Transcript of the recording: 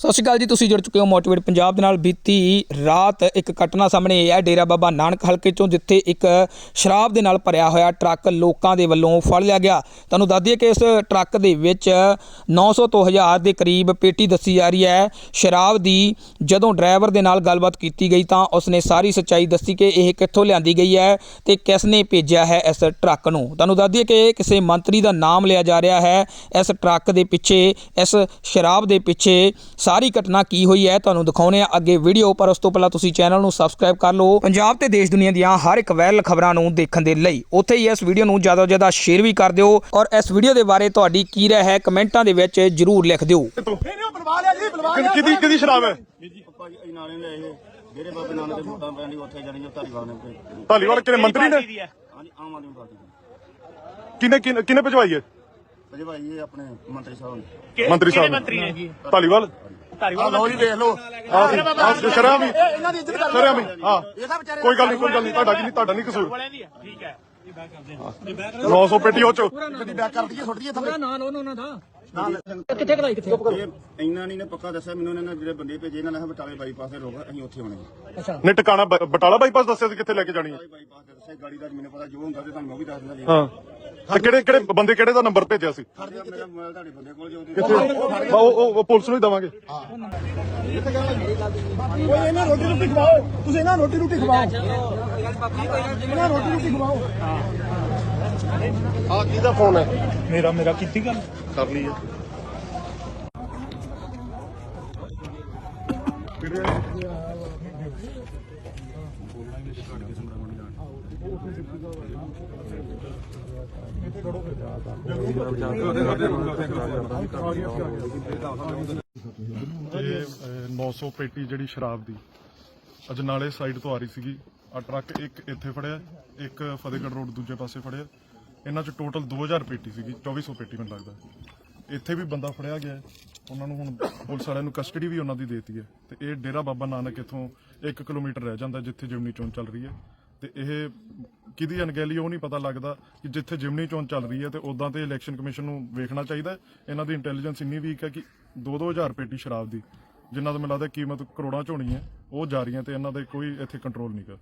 ਸਤਿ ਸ਼੍ਰੀ ਅਕਾਲ ਜੀ, ਤੁਸੀਂ ਜੁੜ ਚੁੱਕੇ ਹੋ ਮੋਟੀਵੇਟ ਪੰਜਾਬ ਦੇ ਨਾਲ। ਬੀਤੀ ਰਾਤ ਇੱਕ ਘਟਨਾ ਸਾਹਮਣੇ ਆਈ ਹੈ ਡੇਰਾ ਬਾਬਾ ਨਾਨਕ ਹਲਕੇ ਚੋਂ, ਜਿੱਥੇ ਇੱਕ ਸ਼ਰਾਬ ਦੇ ਨਾਲ ਭਰਿਆ ਹੋਇਆ ਟਰੱਕ ਲੋਕਾਂ ਦੇ ਵੱਲੋਂ ਫੜ ਲਿਆ ਗਿਆ। ਤੁਹਾਨੂੰ ਦੱਸ ਦਈਏ ਕਿ ਇਸ ਟਰੱਕ ਦੇ ਵਿੱਚ 900 ਤੋਂ 1000 ਦੇ ਕਰੀਬ ਪੇਟੀ ਦੱਸੀ ਜਾ ਰਹੀ ਹੈ। ਸ਼ਰਾਬ ਦੀ ਜਦੋਂ ਡਰਾਈਵਰ ਦੇ ਨਾਲ ਗੱਲਬਾਤ ਕੀਤੀ ਗਈ ਤਾਂ ਉਸਨੇ ਸਾਰੀ ਸੱਚਾਈ ਦੱਸੀ ਕਿ ਇਹ ਕਿੱਥੋਂ ਲਿਆਂਦੀ ਗਈ ਹੈ ਤੇ ਕਿਸ ਨੇ ਭੇਜਿਆ ਹੈ ਇਸ ਟਰੱਕ ਨੂੰ। ਤੁਹਾਨੂੰ ਦੱਸ ਦਈਏ ਕਿ ਕਿਸੇ ਮੰਤਰੀ ਦਾ ਨਾਮ ਲਿਆ ਜਾ ਰਿਹਾ ਹੈ। ਇਸ ਟਰੱਕ ਦੇ ਪਿੱਛੇ, ਇਸ ਸ਼ਰਾਬ ਦੇ ਪਿੱਛੇ ਸਾਰੀ ਘਟਨਾ ਕੀ ਹੋਈ ਹੈ ਤੁਹਾਨੂੰ ਦਿਖਾਉਣੇ ਆ ਅੱਗੇ ਵੀਡੀਓ ਪਰ ਉਸ ਤੋਂ ਪਹਿਲਾਂ ਤੁਸੀਂ ਚੈਨਲ ਨੂੰ ਸਬਸਕ੍ਰਾਈਬ ਕਰ ਲਓ। ਪੰਜਾਬ ਤੇ ਦੇਸ਼ ਦੁਨੀਆ ਦੀਆਂ ਹਰ ਇੱਕ ਵਾਇਰਲ ਖਬਰਾਂ ਨੂੰ ਦੇਖਣ ਦੇ ਲਈ ਉੱਥੇ ਹੀ ਇਸ ਵੀਡੀਓ ਨੂੰ ਜ਼ਿਆਦਾ ਤੋਂ ਜ਼ਿਆਦਾ ਸ਼ੇਅਰ ਵੀ ਕਰ ਦਿਓ ਔਰ ਇਸ ਵੀਡੀਓ ਦੇ ਬਾਰੇ ਤੁਹਾਡੀ ਕੀ ਰਾਏ ਹੈ ਕਮੈਂਟਾਂ ਦੇ ਵਿੱਚ ਜਰੂਰ ਲਿਖ ਦਿਓ। ਜੀ ਕਿਹਦੀ ਕਿਹਦੀ ਸ਼ਰਾਬ ਹੈ? ਭਾਈ ਇਹ ਨਾਲੇ ਨੇ ਇਹ ਜਿਹੜੇ ਬਾਬੇ ਨਾਨਕ ਦੇ ਵੋਟਾਂ ਪੈਣੀ ਉੱਥੇ ਜਾਣੀ ਜੋ ਧਾਰੀਵਾਲ ਨੇ ਧਾਲੀਵਾਲ ਕਿਹਨੇ ਮੰਤਰੀ ਨੇ? ਹਾਂਜੀ ਆਮ ਆਦਮੀ ਪਾਰਟੀ ਦੇ ਕਿਹਨੇ ਕਿਹਨੇ ਕਿਹਨੇ ਭਜਵਾਈ ਹੈ? ਅਜੇ ਭਾਈ ਇਹ ਆਪਣੇ ਮੰਤਰੀ ਸਾਹਿਬ ਨੇ। ਮੰਤਰੀ ਸਾਹਿਬ ਮੰਤਰੀ ਨੇ? ਧਾਲੀਵਾਲ? ਆਹ ਲਓ ਜੀ ਵੇਖ ਲਓ। ਆਹ ਸ਼ਰਾਬ ਵੀ ਇਹ ਇਹਨਾਂ ਦੀ ਇੱਜ਼ਤ ਕਰ ਸ਼ਰਾਬ ਵੀ ਹਾਂ। ਇਹ ਤਾਂ ਵਿਚਾਰੇ ਕੋਈ ਗੱਲ ਨਹੀਂ ਕੋਈ ਗੱਲ ਨਹੀਂ ਤੁਹਾਡਾ ਕੀ ਨਹੀਂ ਤੁਹਾਡਾ ਨਹੀਂ ਕਸੂਰ ਠੀਕ ਹੈ। 900 ਪੇਟੀ ਹੋ ਚੋ। ਗੱਡੀ ਬੈਕ ਕਰ ਦਈਏ ਸੁੱਟ ਦਈਏ ਥੱਲੇ। ਇਹ ਇੰਨਾ ਨਹੀਂ ਨੇ ਪੱਕਾ ਦੱਸਿਆ ਮੈਨੂੰ ਇਹਨਾਂ ਨੇ ਜਿਹੜੇ ਬੰਦੇ ਭੇਜੇ ਇਹਨਾਂ ਨੇ ਬਟਾਲੇ ਬਾਈਪਾਸ ਦੇ ਲੋਕ ਅਸੀਂ ਉੱਥੇ ਆਉਣੇ ਆ। ਨੇ ਟਿਕਾਣਾ ਬ- ਬਟਾਲਾ ਬਾਈਪਾਸ ਦੱਸਿਆ ਸੀ ਕਿੱਥੇ ਲੈ ਕੇ ਜਾਣੀ ਹੈ ਬਟਾਲੇ ਬਾਈਪਾਸ ਦੇ ਦੱਸਿਆ ਗਾੜੀ ਦਾ ਮੈਨੂੰ ਪਤਾ ਜੋ ਹੁੰਦਾ ਤੇ ਤੁਹਾਨੂੰ ਉਹ ਵੀ ਦੱਸ ਦਿੰਦਾ ਹਾਂ। ਤੇ ਕਿਹੜੇ ਕਿਹੜੇ ਬੰਦੇ ਕਿਹੜੇ ਦਾ ਨੰਬਰ ਭੇਜਿਆ ਸੀ? ਮੇਰਾ ਮੋਬਾਈਲ ਤੁਹਾਡੇ ਬੰਦੇ ਕੋਲ ਜੋ। ਕਿੱਥੇ ਉਹ ਉਹ- ਉਹ ਪੁਲਿਸ ਨੂੰ ਹੀ ਦਵਾਂਗੇ। ਓਏ ਇਹਨਾਂ ਰੋਟੀ ਰੋਟੀ ਖਵਾਓ। ਤੁਸੀਂ ਇਹਨਾਂ ਰੋਟੀ ਰੋਟੀ ਖਵਾਓ। ਇਹਨਾਂ ਰੋਟੀ ਰੋਟੀ ਖਵਾਓ। ਆ ਕਿਹਦਾ ਫੋਨ ਹੈ? ਮੇਰਾ ਮੇਰਾ ਕੀਤੀ ਗੱਲ? ਕਰ ਲਈ ਹੈ ਇਹ 900 ਪੇਟੀ ਜਿਹੜੀ ਸ਼ਰਾਬ ਦੀ ਅਜਨਾਲੇ ਸਾਈਡ ਤੋਂ ਆ ਰਹੀ ਸੀਗੀ। ਆ ਟਰੱਕ ਇੱਕ ਇੱਥੇ ਫੜਿਆ, ਇੱਕ ਫਤਿਹਗੜ੍ਹ ਰੋਡ ਦੂਜੇ ਪਾਸੇ ਫੜਿਆ। ਇਹਨਾਂ ਚ ਟੋਟਲ 2000 ਪੇਟੀ ਸੀਗੀ 2400 ਪੇਟੀ ਮੈਨੂੰ ਲੱਗਦਾ। ਇੱਥੇ ਵੀ ਬੰਦਾ ਫੜਿਆ ਗਿਆ ਉਹਨਾਂ ਨੂੰ ਹੁਣ ਪੁਲਿਸ ਵਾਲਿਆਂ ਨੂੰ ਕਸਟਡੀ ਵੀ ਉਹਨਾਂ ਦੀ ਦੇਤੀ ਹੈ। ਤੇ ਇਹ ਡੇਰਾ ਬਾਬਾ ਨਾਨਕ ਇੱਥੋਂ 1 ਕਿਲੋਮੀਟਰ ਰਹਿ ਜਾਂਦਾ, ਜਿੱਥੇ ਜਿਮਨੀ ਚੋਣ ਚੱਲ ਰਹੀ ਹੈ। ਤੇ ਇਹ ਕਿਹਦੀ ਅਣਗਹਿਲੀ ਉਹ ਨਹੀਂ ਪਤਾ ਲੱਗਦਾ ਕਿ ਜਿੱਥੇ ਜਿਮਨੀ ਚੋਣ ਚੱਲ ਰਹੀ ਹੈ ਤੇ ਉਦਾਂ ਤੇ ਇਲੈਕਸ਼ਨ ਕਮਿਸ਼ਨ ਨੂੰ ਵੇਖਣਾ ਚਾਹੀਦਾ ਇਹਨਾਂ ਦੀ ਇੰਟੈਲੀਜੈਂਸ ਇੰਨੀ ਵੀਕ ਹੈ ਕਿ 2-2000 ਪੇਟੀ ਸ਼ਰਾਬ ਦੀ, ਜਿਨ੍ਹਾਂ ਦਾ ਮੈਨੂੰ ਲੱਗਦਾ ਕੀਮਤ ਕਰੋੜਾਂ ਚ ਹੋਣੀ ਹੈ, ਉਹ ਜਾ ਰਹੀਆਂ ਤੇ ਇਹਨਾਂ ਦੇ ਕੋਈ ਇੱਥੇ ਕੰਟਰੋਲ ਨਹੀਂ ਕਰ।